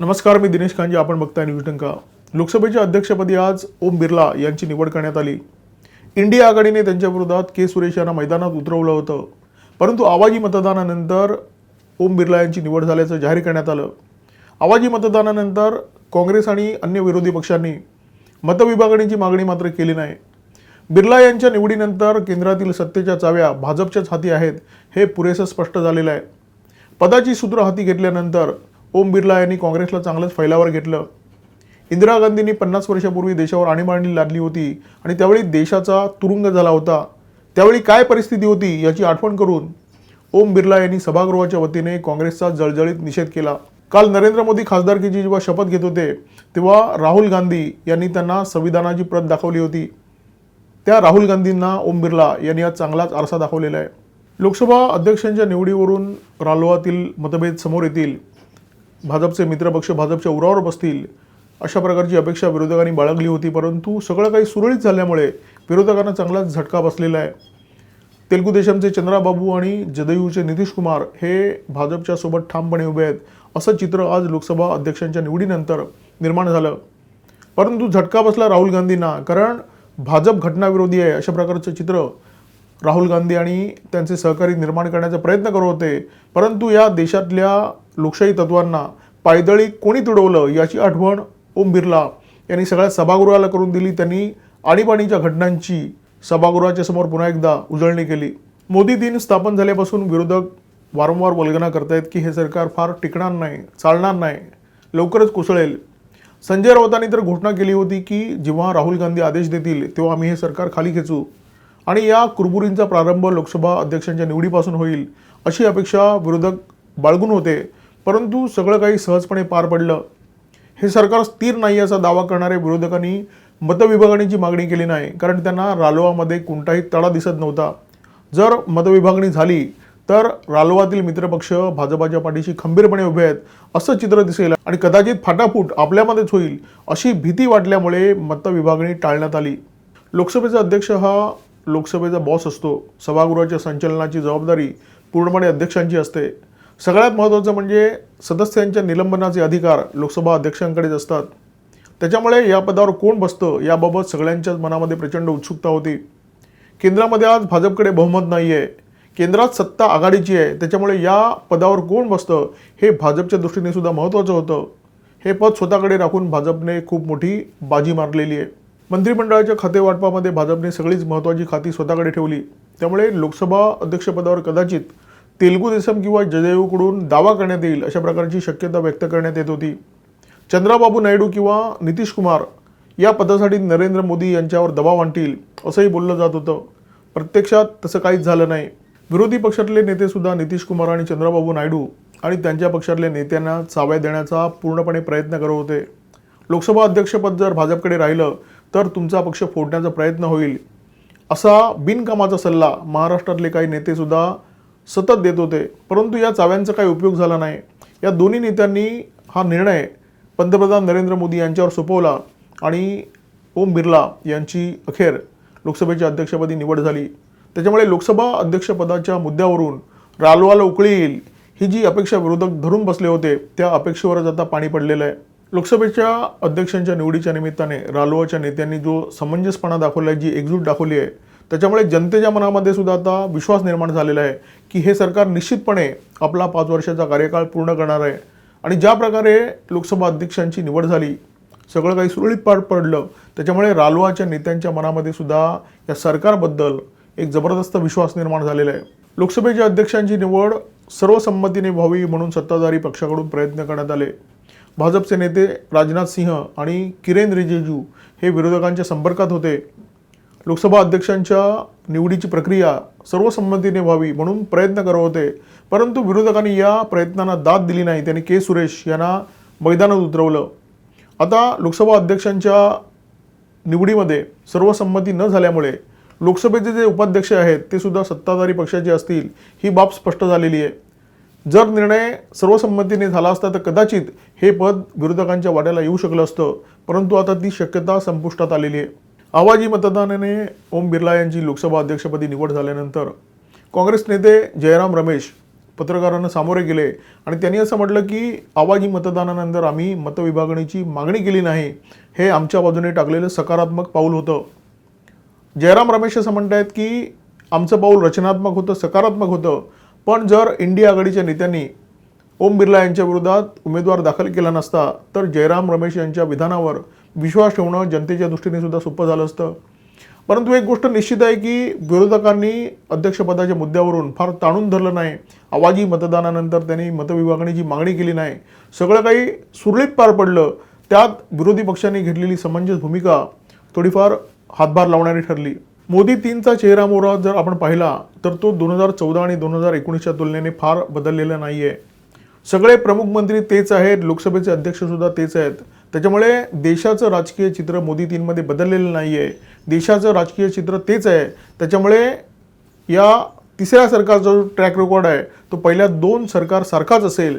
नमस्कार मी दिनेश कांजे आपण बघताय न्यूज टंका लोकसभेच्या अध्यक्षपदी आज ओम बिर्ला यांची निवड करण्यात आली. इंडिया आघाडीने त्यांच्या विरोधात के सुरेश यांना मैदानात उतरवलं होतं. परंतु आवाजी मतदानानंतर ओम बिर्ला यांची निवड झाल्याचं जाहीर करण्यात आलं. आवाजी मतदानानंतर काँग्रेस आणि अन्य विरोधी पक्षांनी मतविभागणीची मागणी मात्र केली नाही. बिर्ला यांच्या निवडीनंतर केंद्रातील सत्तेच्या चाव्या भाजपच्याच हाती आहेत हे पुरेसं स्पष्ट झालेलं आहे. पदाची सूत्र हाती घेतल्यानंतर ओम बिर्ला यांनी काँग्रेसला चांगलंच फैलावर घेतलं. इंदिरा गांधींनी पन्नास वर्षापूर्वी देशावर आणीबाणी लादली होती आणि त्यावेळी देशाचा तुरुंग झाला होता. त्यावेळी काय परिस्थिती होती याची आठवण करून ओम बिर्ला यांनी सभागृहाच्या वतीने काँग्रेसचा जळजळीत निषेध केला. काल नरेंद्र मोदी खासदारकीची जेव्हा शपथ घेत होते तेव्हा राहुल गांधी यांनी त्यांना संविधानाची प्रत दाखवली होती. त्या राहुल गांधींना ओम बिर्ला यांनी आज चांगलाच आरसा दाखवलेला आहे. लोकसभा अध्यक्षांच्या निवडीवरून रालोआतील मतभेद समोर येतील. भाजपचे मित्रपक्ष भाजपच्या उरावर बसतील अशा प्रकारची अपेक्षा विरोधकांनी बाळगली होती परंतु सगळं काही सुरळीत झाल्यामुळे विरोधकांना चांगलाच झटका बसलेला आहे. तेलुगू देशमचे चंद्राबाबू आणि जदयूचे नितीश कुमार हे भाजपच्या सोबत ठामपणे उभे आहेत असं चित्र आज लोकसभा अध्यक्षांच्या निवडीनंतर निर्माण झालं. परंतु झटका बसला राहुल गांधींना कारण भाजप घटनाविरोधी आहे अशा प्रकारचं चित्र राहुल गांधी आणि त्यांचे सहकारी निर्माण करण्याचा प्रयत्न करत होते. परंतु या देशातल्या लोकशाही तत्वांना पायदळी कोणी तुडवलं याची आठवण ओम बिर्ला यांनी सगळ्या सभागृहाला करून दिली. त्यांनी आणीबाणीच्या घटनांची सभागृहाच्या समोर पुन्हा एकदा उजळणी केली. मोदी दिन स्थापन झाल्यापासून विरोधक वारंवार वल्गना करतायत की हे सरकार फार टिकणार नाही चालणार नाही लवकरच कोसळेल. संजय राऊतांनी तर घोषणा केली होती की जेव्हा राहुल गांधी आदेश देतील तेव्हा आम्ही हे सरकार खाली खेचू. आणि या कुरबुरींचा प्रारंभ लोकसभा अध्यक्षांच्या निवडीपासून होईल अशी अपेक्षा विरोधक बाळगून होते. परंतु सगळं काही सहजपणे पार पडलं. हे सरकार स्थिर नाही असा दावा करणाऱ्या विरोधकांनी मतविभागणीची मागणी केली नाही कारण त्यांना रालोआमध्ये कोणताही तडा दिसत नव्हता. जर मतविभागणी झाली तर रालोआतील मित्रपक्ष भाजपाच्या पाठीशी खंबीरपणे उभे आहेत असं चित्र दिसेल आणि कदाचित फाटाफूट आपल्यामध्येच होईल अशी भीती वाटल्यामुळे मतविभागणी टाळण्यात आली. लोकसभेचा अध्यक्ष हा लोकसभेचा बॉस असतो सभागृहाच्या संचलनाची जबाबदारी पूर्णपणे अध्यक्षांची असते. सगळ्यात महत्त्वाचं म्हणजे सदस्यांच्या निलंबनाचे अधिकार लोकसभा अध्यक्षांकडेच असतात. त्याच्यामुळे या पदावर कोण बसतं याबाबत सगळ्यांच्याच मनामध्ये प्रचंड उत्सुकता होती. केंद्रामध्ये आज भाजपकडे बहुमत नाही आहे केंद्रात सत्ता आघाडीची आहे. त्याच्यामुळे या पदावर कोण बसतं हे भाजपच्या दृष्टीने सुद्धा महत्त्वाचं होतं. हे पद स्वतःकडे राखून भाजपने खूप मोठी बाजी मारलेली आहे. मंत्रिमंडळाच्या खातेवाटपामध्ये भाजपने सगळीच महत्त्वाची खाती स्वतःकडे ठेवली. त्यामुळे लोकसभा अध्यक्षपदावर कदाचित तेलगू देसम किंवा जदयूकडून दावा करण्यात येईल अशा प्रकारची शक्यता व्यक्त करण्यात येत होती. चंद्राबाबू नायडू किंवा नितीश कुमार या पदासाठी नरेंद्र मोदी यांच्यावर दबाव आणतील असंही बोललं जात होतं. प्रत्यक्षात तसं काहीच झालं नाही. विरोधी पक्षातले नेतेसुद्धा नितीश कुमार आणि चंद्राबाबू नायडू आणि त्यांच्या पक्षातल्या नेत्यांना चाव्या देण्याचा पूर्णपणे प्रयत्न करत होते. लोकसभा अध्यक्षपद जर भाजपकडे राहिलं तर तुमचा पक्ष फोडण्याचा प्रयत्न होईल. असा बिनकामाचा सल्ला महाराष्ट्रातले काही नेतेसुद्धा सतत देत होते. परंतु या चाव्यांचा काही उपयोग झाला नाही. या दोन्ही नेत्यांनी हा निर्णय पंतप्रधान नरेंद्र मोदी यांच्यावर सोपवला आणि ओम बिर्ला यांची अखेर लोकसभेच्या अध्यक्षपदी निवड झाली. त्याच्यामुळे लोकसभा अध्यक्षपदाच्या मुद्द्यावरून रालोआला उकळी येईल ही जी अपेक्षा विरोधक धरून बसले होते त्या अपेक्षेवरच आता पाणी पडलेलं आहे. लोकसभेच्या अध्यक्षांच्या निवडीच्या निमित्ताने रालोआच्या नेत्यांनी जो समंजसपणा दाखवला आहे जी एकजूट दाखवली आहे त्याच्यामुळे जनतेच्या मनामध्ये सुद्धा आता विश्वास निर्माण झालेला आहे की हे सरकार निश्चितपणे आपला पाच वर्षाचा कार्यकाळ पूर्ण करणार आहे. आणि ज्या प्रकारे लोकसभा अध्यक्षांची निवड झाली सगळं काही सुरळीत पार पडलं त्याच्यामुळे रालोआच्या नेत्यांच्या मनामध्ये सुद्धा या सरकारबद्दल एक जबरदस्त विश्वास निर्माण झालेला आहे. लोकसभेच्या अध्यक्षांची निवड सर्वसंमतीने व्हावी म्हणून सत्ताधारी पक्षाकडून प्रयत्न करण्यात आले. भाजपचे नेते राजनाथ सिंह आणि किरेन रिजिजू हे विरोधकांच्या संपर्कात होते. लोकसभा अध्यक्षांच्या निवडीची प्रक्रिया सर्वसंमतीने व्हावी म्हणून प्रयत्न करत होते. परंतु विरोधकांनी या प्रयत्नांना दाद दिली नाही. त्यांनी के. सुरेश यांना मैदानात उतरवलं. आता लोकसभा अध्यक्षांच्या निवडीमध्ये सर्वसंमती न झाल्यामुळे लोकसभेचे जे उपाध्यक्ष आहेत ते सुद्धा सत्ताधारी पक्षाचे असतील ही बाब स्पष्ट झालेली आहे. जर निर्णय सर्वसंमतीने झाला असता तर कदाचित हे पद विरोधकांच्या वाट्याला येऊ शकलं असतं. परंतु आता ती शक्यता संपुष्टात आलेली आहे. आवाजी मतदानाने ओम बिर्ला यांची लोकसभा अध्यक्षपदी निवड झाल्यानंतर काँग्रेस नेते जयराम रमेश पत्रकारांना सामोरे गेले आणि त्यांनी असं म्हटलं की आवाजी मतदानानंतर आम्ही मतविभागणीची मागणी केली नाही. हे आमच्या बाजूने टाकलेलं सकारात्मक पाऊल होतं. जयराम रमेश असं म्हणत आहेत की आमचं पाऊल रचनात्मक होतं सकारात्मक होतं. पण जर इंडिया आघाडीच्या नेत्यांनी ओम बिर्ला यांच्या विरोधात उमेदवार दाखल केला नसता तर जयराम रमेश यांच्या विधानावर विश्वास ठेवणं जनतेच्या दृष्टीने सुद्धा सोपं झालं असतं. परंतु एक गोष्ट निश्चित आहे की विरोधकांनी अध्यक्षपदाच्या मुद्द्यावरून फार ताणून धरलं नाही. आवाजी मतदानानंतर त्यांनी मतविभागणीची मागणी केली नाही सगळं काही सुरळीत पार पडलं. त्यात विरोधी पक्षांनी घेतलेली समंजस भूमिका थोडीफार हातभार लावणारी ठरली. मोदी तीनचा चेहरा मोहरा जर आपण पाहिला तर तो दोन हजार चौदा आणि दोन हजार एकोणीसच्या तुलनेने फार बदललेला नाही आहे सगळे प्रमुख मंत्री तेच आहेत लोकसभेचे अध्यक्षसुद्धा तेच आहेत. त्याच्यामुळे देशाचं राजकीय चित्र मोदी तीनमध्ये बदललेलं नाही आहे देशाचं राजकीय चित्र तेच आहे. त्याच्यामुळे या तिसऱ्या सरकारचा जो ट्रॅक रेकॉर्ड आहे तो पहिल्या दोन सरकार सारखाच असेल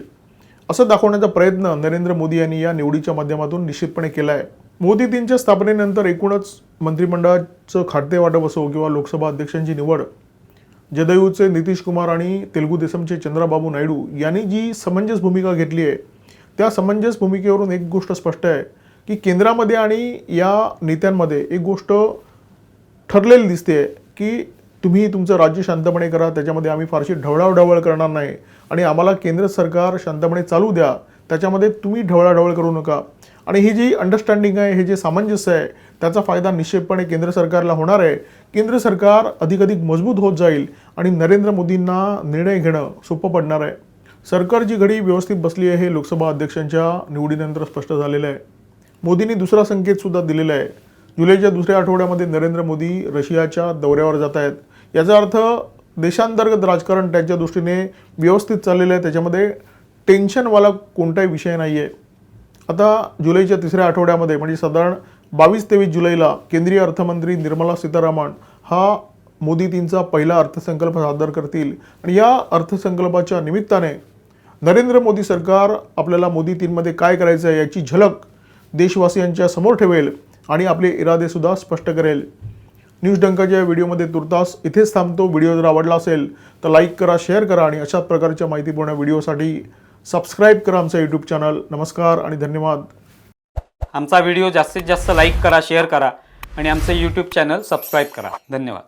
असं दाखवण्याचा प्रयत्न नरेंद्र मोदी यांनी या निवडीच्या माध्यमातून निश्चितपणे केला आहे मोदीजींच्या स्थापनेनंतर एकूणच मंत्रिमंडळाचं खाते वाटप असो किंवा लोकसभा अध्यक्षांची निवड जदयूचे नितीश कुमार आणि तेलुगू देसमचे चंद्राबाबू नायडू यांनी जी समंजस भूमिका घेतली आहे त्या समंजस भूमिकेवरून एक गोष्ट स्पष्ट आहे की केंद्रामध्ये आणि या नेत्यांमध्ये एक गोष्ट ठरलेली दिसते की तुम्ही तुमचं राज्य शांतपणे करा त्याच्यामध्ये आम्ही फारशी ढवळावढवळ करणार नाही आणि आम्हाला केंद्र सरकार शांतपणे चालू द्या त्याच्यामध्ये तुम्ही ढवळाढवळ करू नका. आणि ही जी अंडरस्टँडिंग आहे हे जे सामंजस्य आहे त्याचा फायदा निश्चितपणे केंद्र सरकारला होणार आहे. केंद्र सरकार अधिकाधिक मजबूत होत जाईल आणि नरेंद्र मोदींना निर्णय घेणं सोपं पडणार आहे. सरकारची घडी व्यवस्थित बसली आहे हे लोकसभा अध्यक्षांच्या निवडीनंतर स्पष्ट झालेलं आहे. मोदींनी दुसरा संकेतसुद्धा दिलेला आहे. जुलैच्या दुसऱ्या आठवड्यामध्ये नरेंद्र मोदी रशियाच्या दौऱ्यावर जात आहेत. याचा अर्थ देशांतर्गत राजकारण त्यांच्या दृष्टीने व्यवस्थित चाललेलं आहे. त्याच्यामध्ये टेन्शनवाला कोणताही विषय नाही आहे आता जुलैच्या तिसऱ्या आठवड्यामध्ये म्हणजे साधारण बावीस तेवीस जुलैला केंद्रीय अर्थमंत्री निर्मला सीतारामन हा मोदी तीनचा पहिला अर्थसंकल्प सादर करतील. आणि या अर्थसंकल्पाच्या निमित्ताने नरेंद्र मोदी सरकार आपल्याला मोदी तीनमध्ये काय करायचं आहे याची झलक देशवासियांच्या समोर ठेवेल आणि आपले इरादेसुद्धा स्पष्ट करेल. न्यूज डंकाच्या व्हिडिओमध्ये तुर्तास इथेच थांबतो. व्हिडिओ जर आवडला असेल तर लाईक करा शेअर करा आणि अशाच प्रकारच्या माहितीपूर्ण व्हिडिओसाठी सबस्क्राईब करा आमचं यूट्यूब चॅनल नमस्कार आणि धन्यवाद. आमचा व्हिडिओ जास्तीत जास्त लाईक करा शेअर करा आणि आमचं यूट्यूब चॅनल सबस्क्राईब करा. धन्यवाद.